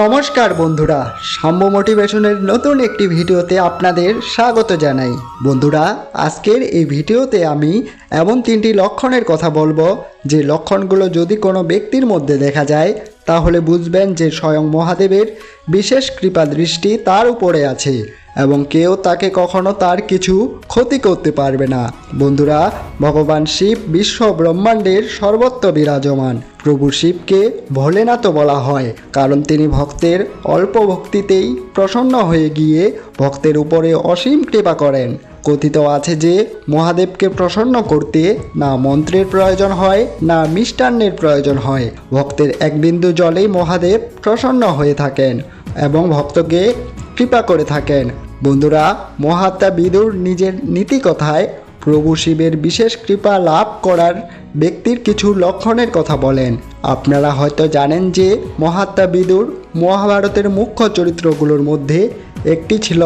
নমস্কার বন্ধুরা, সাম্য মোটিভেশনের নতুন একটি ভিডিওতে আপনাদের স্বাগত জানাই। বন্ধুরা, আজকের এই ভিডিওতে আমি এমন তিনটি লক্ষণের কথা বলব, যে লক্ষণগুলো যদি কোনো ব্যক্তির মধ্যে দেখা যায়, তাহলে বুঝবেন যে স্বয়ং মহাদেবের বিশেষ কৃপা দৃষ্টি তার উপরে আছে। এবং কেউ তাকে কখনো তার কিছু ক্ষতি করতে পারবে না। বন্ধুরা, ভগবান শিব বিশ্ব ব্রহ্মাণ্ডের সর্বত্র বিরাজমান। প্রভু শিবকে ভোলেনাথও বলা হয়, কারণ তিনি ভক্তের অল্প ভক্তিতেই প্রসন্ন হয়ে গিয়ে ভক্তের উপরে অসীম কৃপা করেন। কথিত আছে যে, মহাদেবকে প্রসন্ন করতে না মন্ত্রের প্রয়োজন হয়, না মিষ্টান্নের প্রয়োজন হয়। ভক্তের এক বিন্দু জলেই মহাদেব প্রসন্ন হয়ে থাকেন এবং ভক্তকে কৃপা করে থাকেন। বন্ধুরা, মহাত্মা বিদুর নিজের নীতি কথায় প্রভু শিবের বিশেষ কৃপা লাভ করার ব্যক্তির কিছু লক্ষণের কথা বলেন। আপনারা হয়তো জানেন যে, মহাত্মা বিদুর মহাভারতের মুখ্য চরিত্রগুলোর মধ্যে একটি ছিল।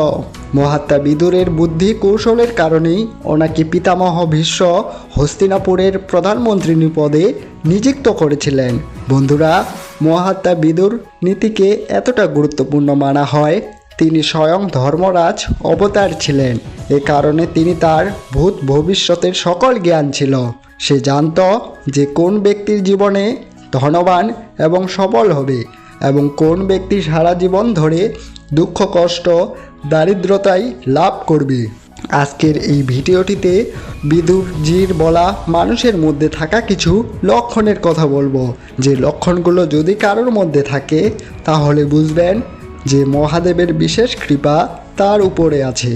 মহাত্মা বিদুরের বুদ্ধি কৌশলের কারণেই ওনাকে পিতামহ ভীষ্ম হস্তিনাপুরের প্রধানমন্ত্রী পদে নিযুক্ত করেছিলেন। বন্ধুরা, মহাত্মা বিদুর নীতিকে এতটা গুরুত্বপূর্ণ মানা হয় তিনি স্বয়ং ধর্মরাজ অবতার ছিলেন। এ কারণে তিনি তার ভূত ভবিষ্যতের সকল জ্ঞান ছিল। সে জানত যে কোন ব্যক্তির জীবনে ধনবান এবং সবল হবে এবং কোন ব্যক্তি সারা জীবন ধরে দুঃখ, কষ্ট, দারিদ্রতাই লাভ করবে। আজকের এই ভিডিওটিতে বিদুর, জির, বলা মানুষের মধ্যে থাকা কিছু লক্ষণের কথা বলব। যে লক্ষণগুলো যদি কারোর মধ্যে থাকে, তাহলে বুঝবেন যে মহাদেবের বিশেষ কৃপা তার উপরে আছে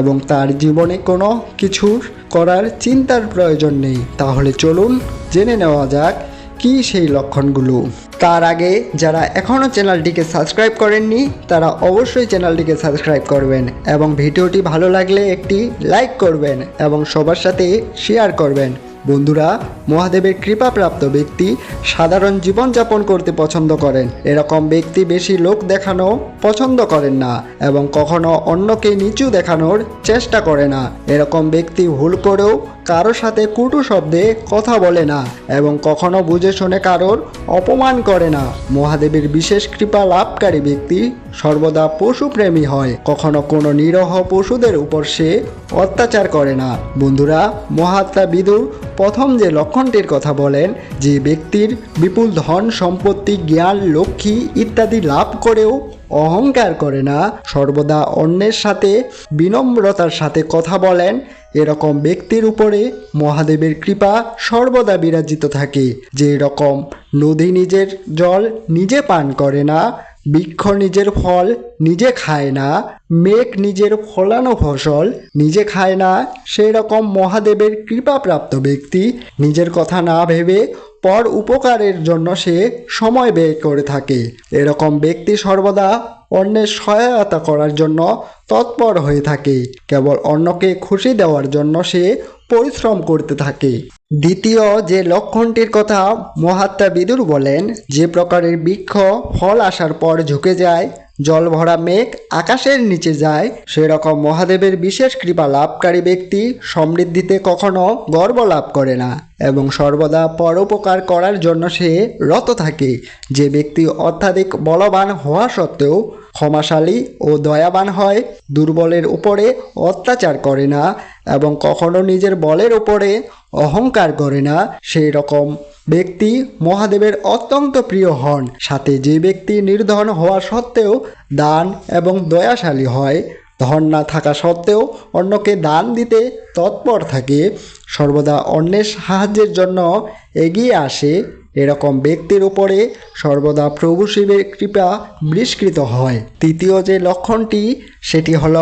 এবং তার জীবনে কোনো কিছুর করার চিন্তার প্রয়োজন নেই। তাহলে চলুন জেনে নেওয়া যাক কি সেই লক্ষণগুলো। তার আগে যারা এখনও চ্যানেলটিকে সাবস্ক্রাইব করেননি, তারা অবশ্যই চ্যানেলটিকে সাবস্ক্রাইব করবেন এবং ভিডিওটি ভালো লাগলে একটি লাইক করবেন এবং সবার সাথে শেয়ার করবেন। বন্ধুরা, মহাদেবের কৃপাপ্রাপ্ত ব্যক্তি সাধারণ জীবনযাপন করতে পছন্দ করেন। এরকম ব্যক্তি বেশি লোক দেখানো পছন্দ করেন না এবং কখনো অন্যকে নিচু দেখানোর চেষ্টা করে না। এরকম ব্যক্তি ভুল করেও কারোর সাথে কুটু শব্দে কথা বলে না এবং কখনো বুঝে শুনে কারোর অপমান করে না। মহাদেবের বিশেষ কৃপা লাভকারী ব্যক্তি সর্বদা পশুপ্রেমী হয়। কখনো কোনো নিরহ পশুদের উপর সে অত্যাচার করে না। বন্ধুরা, মহাত্মা বিদুর প্রথম যে লক্ষণটির কথা বলেন, যে ব্যক্তির বিপুল ধন, সম্পত্তি, জ্ঞান, লক্ষ্মী ইত্যাদি লাভ করেও অহংকার করে না, সর্বদা অন্যের সাথে, বিনম্রতার সাথে কথা বলেন। এরকম ব্যক্তির উপরে মহাদেবের কৃপা সর্বদা বিরাজিত থাকে। যে রকম নদী নিজের জল নিজে পান করে না বৃক্ষ নিজের ফল নিজে খায় না, মেঘ নিজের ফলানো ফসল নিজে খায় না। সেই রকম মহাদেবের কৃপাপ্রাপ্ত ব্যক্তি নিজের কথা না ভেবে পর উপকারের জন্য সে সময় ব্যয় করে থাকে। এরকম ব্যক্তি সর্বদা অন্যের সহায়তা করার জন্য তৎপর হয়ে থাকে। কেবল অন্যকে খুশি দেওয়ার জন্য সে পরিশ্রম করতে থাকে। দ্বিতীয় যে লক্ষণটির কথা মহাত্মা বিদুর বলেন, যে প্রকারের বৃক্ষ ফল আসার পর ঝুঁকে যায়, জল ভরা মেঘ আকাশের নিচে যায়, সেরকম মহাদেবের বিশেষ কৃপা লাভকারী ব্যক্তি সমৃদ্ধিতে কখনো গর্ব লাভ করে না এবং সর্বদা পরোপকার করার জন্য সে রত থাকে। যে ব্যক্তি অত্যাধিক বলবান হওয়া সত্ত্বেও ক্ষমাশালী ও দয়াবান হয়, দুর্বলের উপরে অত্যাচার করে না এবং কখনো নিজের বলের উপরে অহংকার করে না। সেই রকম ব্যক্তি মহাদেবের অত্যন্ত প্রিয় হন। সাথে যে ব্যক্তি নির্ধন হওয়া সত্ত্বেও দান এবং দয়াশালী হয়। ধন না থাকা সত্ত্বেও অন্যকে দান দিতে তৎপর থাকে। সর্বদা অন্যের সাহায্যের জন্য এগিয়ে আসে। এরকম ব্যক্তির উপরে সর্বদা প্রভু শিবের কৃপা বৃষ্কৃত হয়। তৃতীয় যে লক্ষণটি, সেটি হল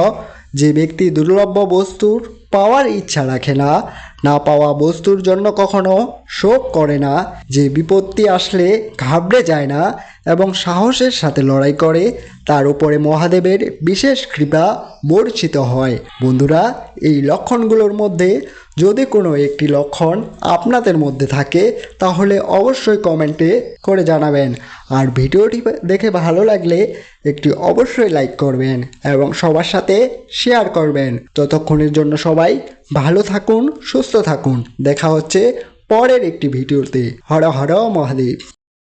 যে ব্যক্তি দুর্লভ্য বস্তুর পাওয়ার ইচ্ছা রাখে না না পাওয়া বস্তুর জন্য কখনো শোক করে না, যে বিপত্তি আসলে ঘাবড়ে যায় না এবং সাহসের সাথে লড়াই করে, তার উপরে মহাদেবের বিশেষ কৃপা বর্ষিত হয়। বন্ধুরা, এই লক্ষণগুলোর মধ্যে যদি কোনো একটি লক্ষণ আপনাদের মধ্যে থাকে, তাহলে অবশ্যই কমেন্টে করে জানাবেন। আর ভিডিওটি দেখে ভালো লাগলে একটি অবশ্যই লাইক করবেন এবং সবার সাথে শেয়ার করবেন। ততক্ষণের জন্য সবাই ভালো থাকুন, সুস্থ থাকুন। দেখা হচ্ছে পরের একটি ভিডিওতে। হর হর মহাদেব।